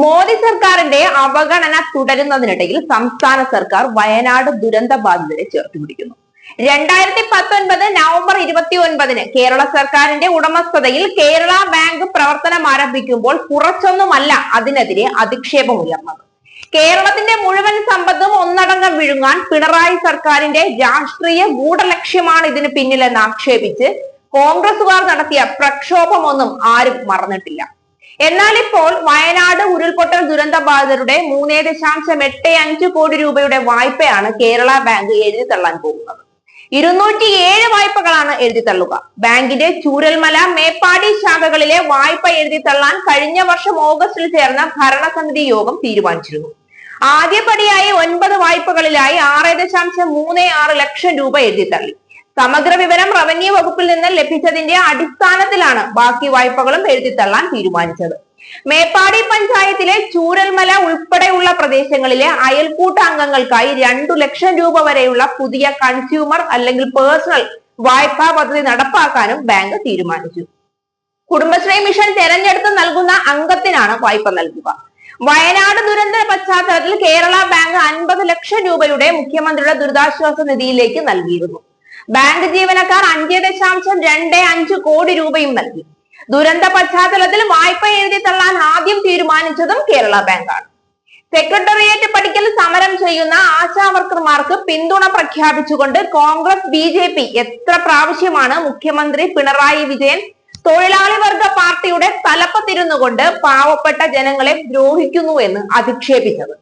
മോദി സർക്കാരിന്റെ അവഗണന തുടരുന്നതിനിടയിൽ സംസ്ഥാന സർക്കാർ വയനാട് ദുരന്ത ബാധിതരെ ചേർത്ത് പിടിക്കുന്നു. രണ്ടായിരത്തി പത്തൊൻപത് നവംബർ ഇരുപത്തി ഒൻപതിന് കേരള സർക്കാരിന്റെ ഉടമസ്ഥതയിൽ കേരള ബാങ്ക് പ്രവർത്തനം ആരംഭിക്കുമ്പോൾ കുറച്ചൊന്നുമല്ല അതിനെതിരെ അധിക്ഷേപം ഉയർന്നത്. കേരളത്തിന്റെ മുഴുവൻ സമ്പത്തും ഒന്നടങ്കം വിഴുങ്ങാൻ പിണറായി സർക്കാരിന്റെ രാഷ്ട്രീയ ഗൂഢലക്ഷ്യമാണ് ഇതിന് പിന്നിലെന്ന് ആക്ഷേപിച്ച് കോൺഗ്രസുകാർ നടത്തിയ പ്രക്ഷോഭമൊന്നും ആരും മറന്നിട്ടില്ല. എന്നാൽ ഇപ്പോൾ വയനാട് ഉരുൾപൊട്ടൽ ദുരന്ത ബാധിതരുടെ മൂന്നേ ദശാംശം എട്ട് അഞ്ച് കോടി രൂപയുടെ വായ്പയാണ് കേരള ബാങ്ക് എഴുതി തള്ളാൻ പോകുന്നത്. ഇരുന്നൂറ്റി ഏഴ് വായ്പകളാണ് എഴുതി തള്ളുക ബാങ്കിന്റെ ചൂരൽമല മേപ്പാടി ശാഖകളിലെ വായ്പ എഴുതി തള്ളാൻ കഴിഞ്ഞ വർഷം ഓഗസ്റ്റിൽ ചേർന്ന ഭരണസമിതി യോഗം തീരുമാനിച്ചിരുന്നു. ആദ്യപടിയായി ഒൻപത് വായ്പകളിലായി ആറ് ദശാംശം മൂന്ന് ആറ് ലക്ഷം രൂപ എഴുതി തള്ളി സമഗ്ര വിവരം റവന്യൂ വകുപ്പിൽ നിന്ന് ലഭിച്ചതിന്റെ അടിസ്ഥാനത്തിലാണ് ബാക്കി വായ്പകളും എഴുതി തള്ളാൻ തീരുമാനിച്ചത്. മേപ്പാടി പഞ്ചായത്തിലെ ചൂരൽമല ഉൾപ്പെടെയുള്ള പ്രദേശങ്ങളിലെ അയൽക്കൂട്ട അംഗങ്ങൾക്കായി രണ്ടു ലക്ഷം രൂപ വരെയുള്ള പുതിയ കൺസ്യൂമർ അല്ലെങ്കിൽ പേഴ്സണൽ വായ്പാ പദ്ധതി നടപ്പാക്കാനും ബാങ്ക് തീരുമാനിച്ചു. കുടുംബശ്രീ മിഷൻ തെരഞ്ഞെടുത്ത് നൽകുന്ന അംഗത്തിനാണ് വായ്പ നൽകുക. വയനാട് ദുരന്ത പശ്ചാത്തലത്തിൽ കേരള ബാങ്ക് അൻപത് ലക്ഷം രൂപയുടെ മുഖ്യമന്ത്രിയുടെ ദുരിതാശ്വാസ നിധിയിലേക്ക് നൽകിയിരുന്നു. ബാങ്ക് ജീവനക്കാർ അഞ്ച് ദശാംശം രണ്ട് അഞ്ച് കോടി രൂപയും നൽകി. ദുരന്ത പശ്ചാത്തലത്തിൽ വായ്പ എഴുതി തള്ളാൻ ആദ്യം തീരുമാനിച്ചതും കേരള ബാങ്കാണ്. സെക്രട്ടേറിയറ്റ് പഠിക്കൽ സമരം ചെയ്യുന്ന ആശാ വർക്കർമാർക്ക് പിന്തുണ പ്രഖ്യാപിച്ചുകൊണ്ട് കോൺഗ്രസ് ബി ജെ പി എത്ര പ്രാവശ്യമാണ് മുഖ്യമന്ത്രി പിണറായി വിജയൻ തൊഴിലാളി വർഗ പാർട്ടിയുടെ തലപ്പത്തിരുന്നുകൊണ്ട് പാവപ്പെട്ട ജനങ്ങളെ ദ്രോഹിക്കുന്നു എന്ന് അധിക്ഷേപിച്ചത്.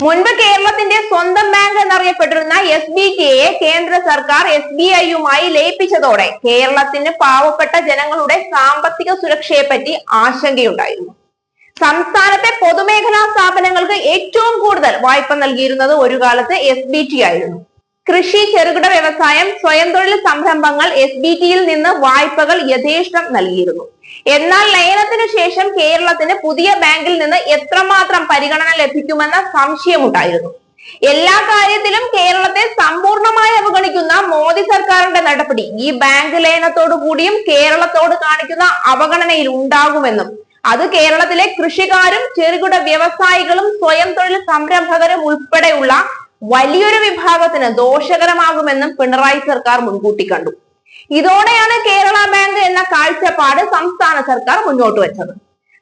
മുൻപ് കേരളത്തിന്റെ സ്വന്തം ബാങ്ക് എന്നറിയപ്പെട്ടിരുന്ന എസ് ബി കെയെ കേന്ദ്ര സർക്കാർ എസ് ബി ഐയുമായി ലയിപ്പിച്ചതോടെ കേരളത്തിന് പാവപ്പെട്ട ജനങ്ങളുടെ സാമ്പത്തിക സുരക്ഷയെപ്പറ്റി ആശങ്കയുണ്ടായിരുന്നു. സംസ്ഥാനത്തെ പൊതുമേഖലാ സ്ഥാപനങ്ങൾക്ക് ഏറ്റവും കൂടുതൽ വായ്പ നൽകിയിരുന്നത് ഒരു കാലത്ത് എസ് ബി ടി ആയിരുന്നു. കൃഷി ചെറുകിട വ്യവസായം സ്വയം തൊഴിൽ സംരംഭങ്ങൾ എസ് ബി ടിയിൽ നിന്ന് വായ്പകൾ യഥേഷ്ടം നൽകിയിരുന്നു. എന്നാൽ ലയനത്തിനു ശേഷം കേരളത്തിന് പുതിയ ബാങ്കിൽ നിന്ന് എത്രമാത്രം പരിഗണന ലഭിക്കുമെന്ന സംശയമുണ്ടായിരുന്നു. എല്ലാ കാര്യത്തിലും കേരളത്തെ സമ്പൂർണമായി അവഗണിക്കുന്ന മോദി സർക്കാരിന്റെ നടപടി ഈ ബാങ്ക് ലയനത്തോടു കൂടിയും കേരളത്തോട് കാണിക്കുന്ന അവഗണനയിൽ ഉണ്ടാകുമെന്നും അത് കേരളത്തിലെ കൃഷിക്കാരും ചെറുകിട വ്യവസായികളും സ്വയം തൊഴിൽ സംരംഭകരും ഉൾപ്പെടെയുള്ള വലിയൊരു വിഭാഗത്തിന് ദോഷകരമാകുമെന്നും പിണറായി സർക്കാർ മുൻകൂട്ടി കണ്ടു. ഇതോടെയാണ് കേരള ബാങ്ക് എന്ന കാഴ്ചപ്പാട് സംസ്ഥാന സർക്കാർ മുന്നോട്ട് വെച്ചത്.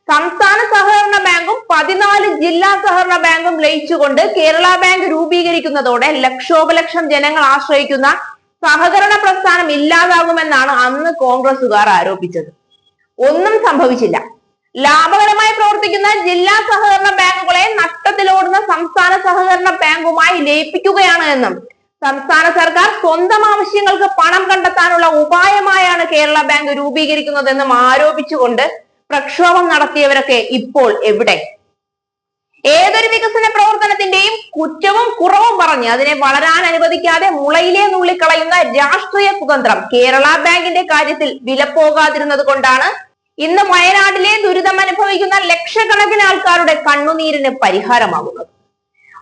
സംസ്ഥാന സഹകരണ ബാങ്കും പതിനാല് ജില്ലാ സഹകരണ ബാങ്കും ലയിച്ചുകൊണ്ട് കേരള ബാങ്ക് രൂപീകരിക്കുന്നതോടെ ലക്ഷോപലക്ഷം ജനങ്ങൾ ആശ്രയിക്കുന്ന സഹകരണ പ്രസ്ഥാനം ഇല്ലാതാകുമെന്നാണ് അന്ന് കോൺഗ്രസുകാർ ആരോപിച്ചത്. ഒന്നും സംഭവിച്ചില്ല. ലാഭകരമായി പ്രവർത്തിക്കുന്ന ജില്ലാ സഹകരണ ബാങ്കുകളെ നഷ്ടത്തിലോടുന്ന സംസ്ഥാന സഹകരണ ബാങ്കുമായി ലയിപ്പിക്കുകയാണ് എന്നും സംസ്ഥാന സർക്കാർ സ്വന്തം ആവശ്യങ്ങൾക്ക് പണം കണ്ടെത്താനുള്ള ഉപായമായാണ് കേരള ബാങ്ക് രൂപീകരിക്കുന്നതെന്നും ആരോപിച്ചുകൊണ്ട് പ്രക്ഷോഭം നടത്തിയവരൊക്കെ ഇപ്പോൾ എവിടെ? ഏതൊരു വികസന പ്രവർത്തനത്തിന്റെയും കുറ്റവും കുറവും പറഞ്ഞ് അതിനെ വളരാൻ അനുവദിക്കാതെ മുളയിലെ നുള്ളിക്കളയുന്ന രാഷ്ട്രീയ കുതന്ത്രം കേരള ബാങ്കിന്റെ കാര്യത്തിൽ വിലപ്പോകാതിരുന്നത് കൊണ്ടാണ്. ഇന്ന് വയനാട്ടിലെ ദുരിതം അനുഭവിക്കുന്ന ലക്ഷക്കണക്കിന് ആൾക്കാരുടെ കണ്ണുനീരിന് പരിഹാരമാകുന്നത്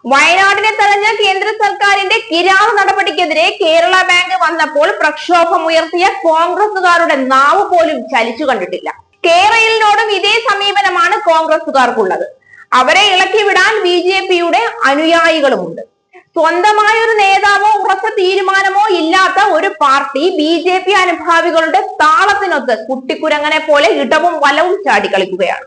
വയനാടിനെ തെളിഞ്ഞ കേന്ദ്ര സർക്കാരിന്റെ കിരാവ് നടപടിക്കെതിരെ കേരള ബാങ്ക് വന്നപ്പോൾ പ്രക്ഷോഭം ഉയർത്തിയ കോൺഗ്രസുകാരുടെ നാവ് പോലും ചലിച്ചു കണ്ടിട്ടില്ല. കേരളിനോടും ഇതേ സമീപനമാണ് കോൺഗ്രസുകാർക്കുള്ളത് അവരെ ഇളക്കി വിടാൻ ബി ജെ പിയുടെ അനുയായികളുമുണ്ട്. സ്വന്തമായ ഒരു നേതാവോ ഉറച്ച തീരുമാനമോ ഇല്ലാത്ത ഒരു പാർട്ടി ബി ജെ പി അനുഭാവികളുടെ താളത്തിനൊത്ത് കുട്ടിക്കുരങ്ങനെ പോലെ ഇടവും വലവും ചാടിക്കളിക്കുകയാണ്.